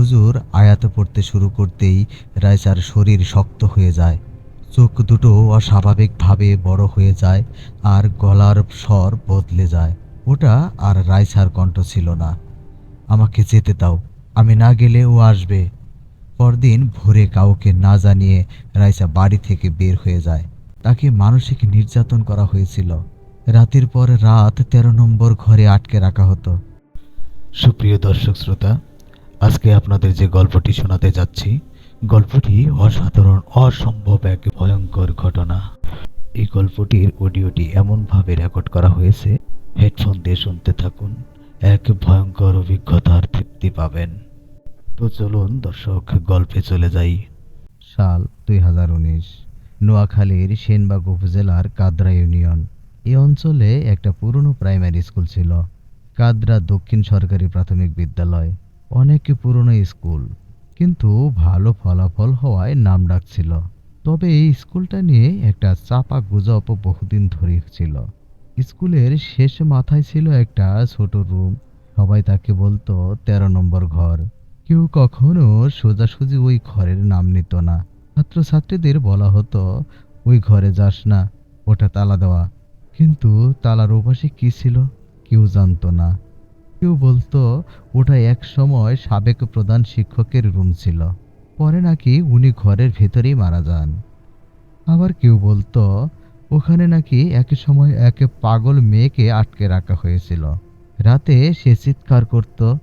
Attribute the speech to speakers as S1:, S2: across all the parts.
S1: হুজুর আয়াত পড়তে শুরু করতেই রাইসার শরীর শক্ত হয়ে যায়। চোখ দুটো অস্বাভাবিকভাবে বড় হয়ে যায় আর গলার স্বর বদলে যায়। ওটা আর রাইসার কণ্ঠ ছিল না। আমাকে যেতে দাও, আমি না গেলে ও আসবে। পরদিন ভোরে কাউকে না জানিয়ে রাইসা বাড়ি থেকে বের হয়ে যায়। তাকে মানসিক নির্যাতন করা হয়েছিল। রাতের পর রাত তেরো নম্বর ঘরে আটকে রাখা হতো। সুপ্রিয় দর্শক শ্রোতা আজকে আপনাদের যে গল্পটি শোনাতে যাচ্ছি, গল্পটি অসাধারণ, অসম্ভব এক ভয়ঙ্কর ঘটনা। এই গল্পটির অডিওটি এমনভাবে রেকর্ড করা হয়েছে, হেডফোন দিয়ে শুনতে থাকুন, এক ভয়ঙ্কর অভিজ্ঞতার তৃপ্তি পাবেন। তো চলুন দর্শক, গল্পে চলে যাই। সাল দুই হাজার উনিশ, নোয়াখালীর সেনবাগ উপজেলার কাদরা ইউনিয়ন। এই অঞ্চলে একটা পুরনো প্রাইমারি স্কুল ছিল, কাদরা দক্ষিণ সরকারি প্রাথমিক বিদ্যালয়। অনেক পুরনো স্কুল, কিন্তু ভালো ফলাফল হওয়ায় নাম ডাকছিল। তবে এই স্কুলটা নিয়ে একটা চাপা গুজব বহুদিন ধরে ছিল। স্কুলের শেষ মাথায় ছিল একটা ছোট রুম, সবাই তাকে বলতো তেরো নম্বর ঘর। কেউ কখনো সোজাসুজি ওই ঘরের নাম নিত না। ছাত্রছাত্রীদের বলা হতো, ওই ঘরে যাস না, ওটা তালা দেওয়া। কিন্তু তালার ওপাশে কি ছিল, কেউ জানতো না। কেউ বলতো ওটা এক সময় সাবেক প্রধান শিক্ষকের রুম ছিল। পরে নাকি উনি ঘরের ভেতরেই মারা যান। আবার কেউ বলতো, ওখানে নাকি এক সময় এক পাগল মেয়েকে আটকে রাখা হয়েছিল। রাতে সে চিৎকার করত,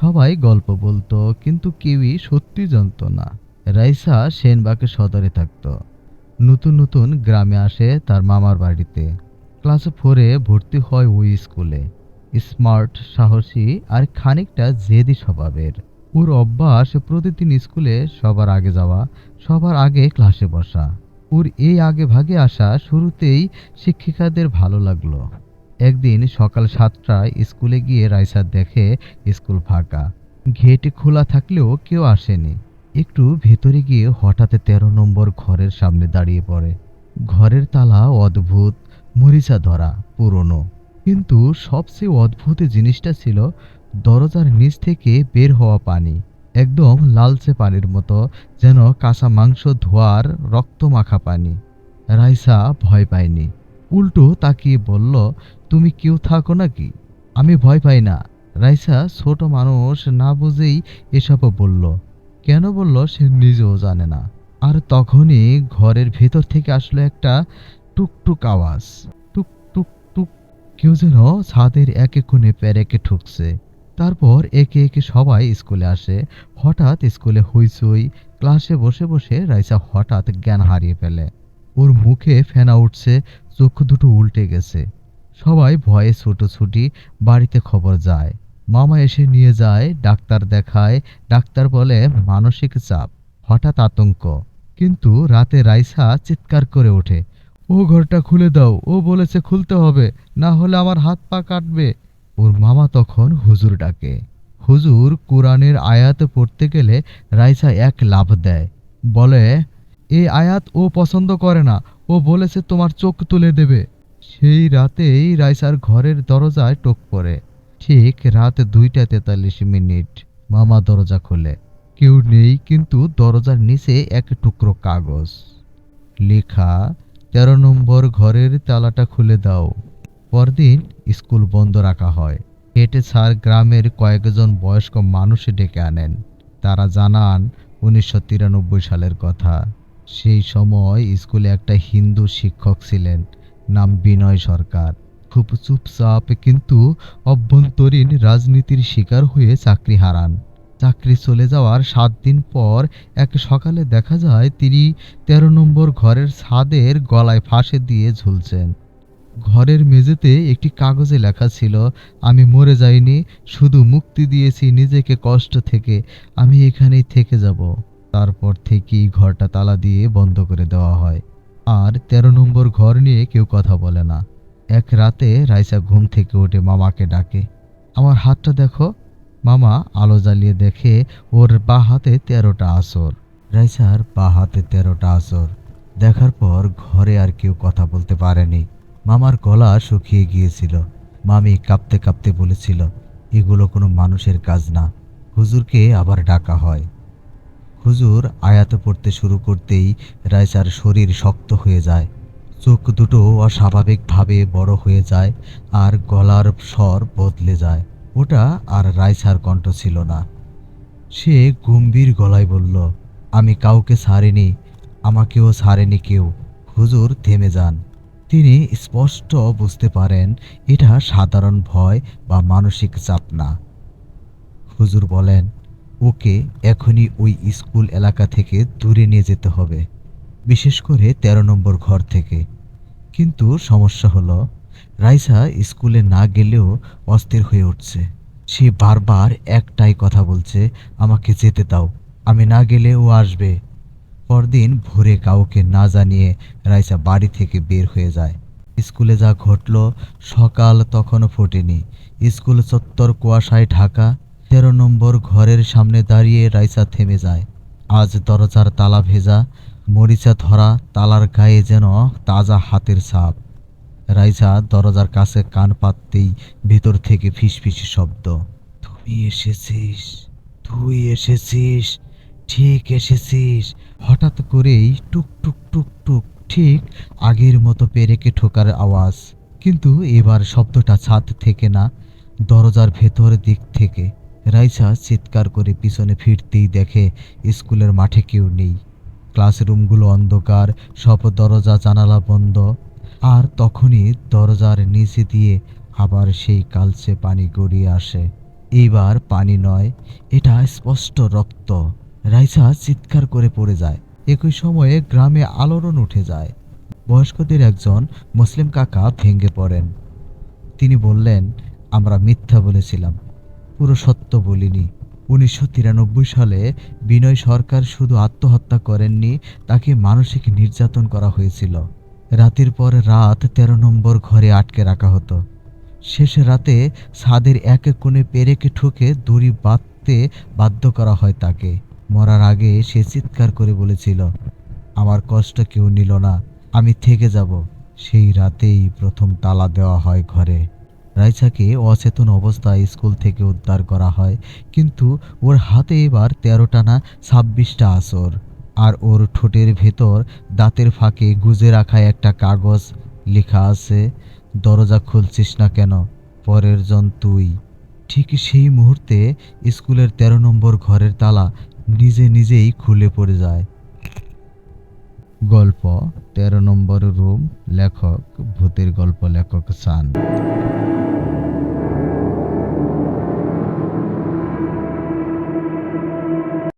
S1: সবাই গল্প বলতো, কিন্তু কেউই সত্যি জানতো না। রাইসা সেনবাকে সদরে থাকত। নতুন নতুন গ্রামে আসে তার মামার বাড়িতে। ক্লাস ফোরে ভর্তি হয় ওই স্কুলে। স্মার্ট, সাহসী আর খানিকটা জেদি স্বভাবের। ওর অভ্যাস প্রতিদিন স্কুলে সবার আগে যাওয়া, সবার আগে ক্লাসে বসা। ওর এই আগে ভাগে আসা শুরুতেই শিক্ষিকাদের ভালো লাগল। একদিন সকাল সাতটায় স্কুলে গিয়ে রাইসা দেখে স্কুল ফাঁকা। গেট খোলা থাকলেও কেউ আসেনি। একটু ভেতরে গিয়ে হঠাৎ তেরো নম্বর ঘরের সামনে দাঁড়িয়ে পড়ে। ঘরের তালা অদ্ভুত, মরিচা ধরা, পুরনো। কিন্তু সবচেয়ে অদ্ভুত জিনিসটা ছিল দরজার নিচ থেকে বের হওয়া পানি, একদম লালচে পানির মতো, যেন কাঁচা মাংস ধোয়ার রক্ত মাখা পানি। রাইসা ভয় পায়নি। উল্টো তাকিয়ে বলল, তুমি কেউ থাকো নাকি? আমি ভয় পাই না। রাইসা ছোট মানুষ না বুঝেই এসব বলল। কেন বলল সে নিজেও জানে না। আর তখনই ঘরের ভেতর থেকে আসলো একটা টুকটুক আওয়াজ। কেউ যেন ছাদের এক এক কোণে প্যারেকে ঠুকছে। তারপর একে একে সবাই স্কুলে আসে। হঠাৎ স্কুলে হইচই, ক্লাসে বসে বসে রাইসা হঠাৎ জ্ঞান হারিয়ে ফেলে। ওর মুখে ফেনা উঠছে, চোখ দুটো উল্টে গেছে। সবাই ভয়ে ছুটোছুটি বাড়িতে খবর যায়। মামা এসে নিয়ে যায়, ডাক্তার দেখায়, ডাক্তার বলে মানসিক চাপ, হঠাৎ আতঙ্ক। কিন্তু রাতে রাইসা চিৎকার করে ওঠে, ও ঘরটা খুলে দাও, ও বলেছে খুলতে হবে না হলে আমার হাত পা কাটবে। ওর মামা তখন হুজুর ডাকে। হুজুর কোরআনের আয়াত পড়তে গেলে রাইসা এক লাভ দেয়। বলে এই আয়াত ও পছন্দ করে না। ও বলেছে তোমার চোখ তুলে দেবে। সেই রাতেই রাইসার ঘরের দরজায় টোক পড়ে। ঠিক রাত দুইটা তেতাল্লিশ মিনিট। মামা দরজা খোলে। কেউ নেই, কিন্তু দরজার নিচে এক টুকরো কাগজ। লেখা, তেরো নম্বর ঘরের তালাটা খুলে দাও। পরদিন স্কুল বন্ধ রাখা হয়। হেঁটে স্যার গ্রামের কয়েকজন বয়স্ক মানুষ ডেকে আনেন। তারা জানান, উনিশশো তিরানব্বই সালের কথা। সেই সময় স্কুলে একটা হিন্দু শিক্ষক ছিলেন, নাম বিনয় সরকার। খুব চুপচাপ কিন্তু অভ্যন্তরীণ রাজনীতির শিকার হয়ে চাকরি হারান। চাকরি চলে যাওয়ার সাত দিন পর এক সকালে দেখা যায়, তিনি তেরো নম্বর ঘরের ছাদের গলায় ফাঁসে দিয়ে ঝুলছেন। ঘরের মেঝেতে একটি কাগজে লেখা ছিল, আমি মরে যাইনি, শুধু মুক্তি দিয়েছি নিজেকে কষ্ট থেকে, আমি এখানেই থেকে যাব। তারপর থেকেই ঘরটা তালা দিয়ে বন্ধ করে দেওয়া হয়। আর তেরো নম্বর ঘর নিয়ে কেউ কথা বলে না। এক রাতে রাইসা ঘুম থেকে উঠে মামাকে ডাকে, আমার হাতটা দেখো। মামা আলো জ্বালিয়ে দেখে ওর বা হাতে তেরোটা আসর। রাইসার বা হাতে তেরোটা আসর। দেখার পর ঘরে আর কেউ কথা বলতে পারেনি। মামার গলা শুকিয়ে গিয়েছিল। মামি কাঁপতে কাঁপতে বলেছিল, এগুলো কোনো মানুষের কাজ না। হুজুরকে আবার ডাকা হয়। হুজুর আয়াত পড়তে শুরু করতেই রাইসার শরীর শক্ত হয়ে যায়। চোখ দুটো অস্বাভাবিকভাবে বড় হয়ে যায় আর গলার স্বর বদলে যায়। ওটা আর রাইসার কণ্ঠ ছিল না। সে গম্ভীর গলায় বলল, আমি কাউকে ছাড়িনি, আমাকেও ছাড়েনি কেউ। হুজুর থেমে যান। তিনি স্পষ্ট বুঝতে পারেন এটা সাধারণ ভয় বা মানসিক চাপ না। হুজুর বলেন, ওকে এখনই ওই স্কুল এলাকা থেকে দূরে নিয়ে যেতে হবে, বিশেষ করে ১৩ নম্বর ঘর থেকে। কিন্তু সমস্যা হলো, রাইসা স্কুলে না গেলেও অস্থির হয়ে উঠছে। সে বারবার একটাই কথা বলছে, আমাকে যেতে দাও, আমি না গেলে ও আসবে। পরদিন ভোরে কাউকে না জানিয়ে রাইসা বাড়ি থেকে বের হয়ে যায়। স্কুলে যা ঘটল, সকাল তখনও ফোটেনি। স্কুল চত্বর কুয়াশায় ঢাকা, তেরো নম্বর ঘরের সামনে দাঁড়িয়ে রাইসা থেমে যায়। আজ দরজার তালা ভেজা, মরিচা ধরা, তালার গায়ে যেন তাজা হাতের ছাপ। রাইসা দরজার কাছে কান পাততেই ভেতর থেকে ফিসফিসি শব্দ, তুই এসেছিস তুই এসেছিস ঠিক এসেছিস। হঠাৎ করেই টুক টুক টুক টুক, ঠিক আগের মতো পেরেকে ঠোকার আওয়াজ। কিন্তু এবার শব্দটা ছাদ থেকে না, দরজার ভেতর দিক থেকে। রাইসা চিৎকার করে পিছনে ফিরতেই দেখে স্কুলের মাঠে কেউ নেই। ক্লাসরুমগুলো অন্ধকার, সব দরজা জানালা বন্ধ। আর তখনই দরজার নিচে দিয়ে আবার সেই কালচে পানি গড়িয়ে আসে। এইবার পানি নয়, এটা স্পষ্ট রক্ত। রাইসা চিৎকার করে পড়ে যায়। একই সময়ে গ্রামে আলোড়ন উঠে যায়। বয়স্কদের একজন মুসলিম কাকা ভেঙে পড়েন। তিনি বললেন, আমরা মিথ্যা বলেছিলাম, পুরো সত্য বলিনি। উনিশশো তিরানব্বই সালে বিনয় সরকার শুধু আত্মহত্যা করেননি, তাকে মানসিক নির্যাতন করা হয়েছিল। রাতের পর রাত তেরো নম্বর ঘরে আটকে রাখা হতো। শেষ রাতে ছাদের এক কোণে পেরেকে ঠুকে দড়ি বাঁধতে বাধ্য করা হয় তাকে। মরার আগে সে চিৎকার করে বলেছিল, আমার কষ্ট কেউ নিল না, আমি থেকে যাব। সেই রাতেই প্রথম তালা দেওয়া হয় ঘরে। রাইসাকে অচেতন অবস্থায় স্কুল থেকে উদ্ধার করা হয়, কিন্তু ওর হাতে এবার তেরোটা না ছাব্বিশটা আসর, আর ওর ঠোঁটের ভেতর দাঁতের ফাঁকে গুজে রাখা একটা কাগজ লেখা আছে, দরজা খুলছিস না কেন? পরের জন তুই। ঠিক সেই মুহূর্তে স্কুলের তেরো নম্বর ঘরের তালা নিজে নিজেই খুলে পড়ে যায়। গল্প তেরো নম্বর রুম লেখক ভূতের গল্প লেখক সান।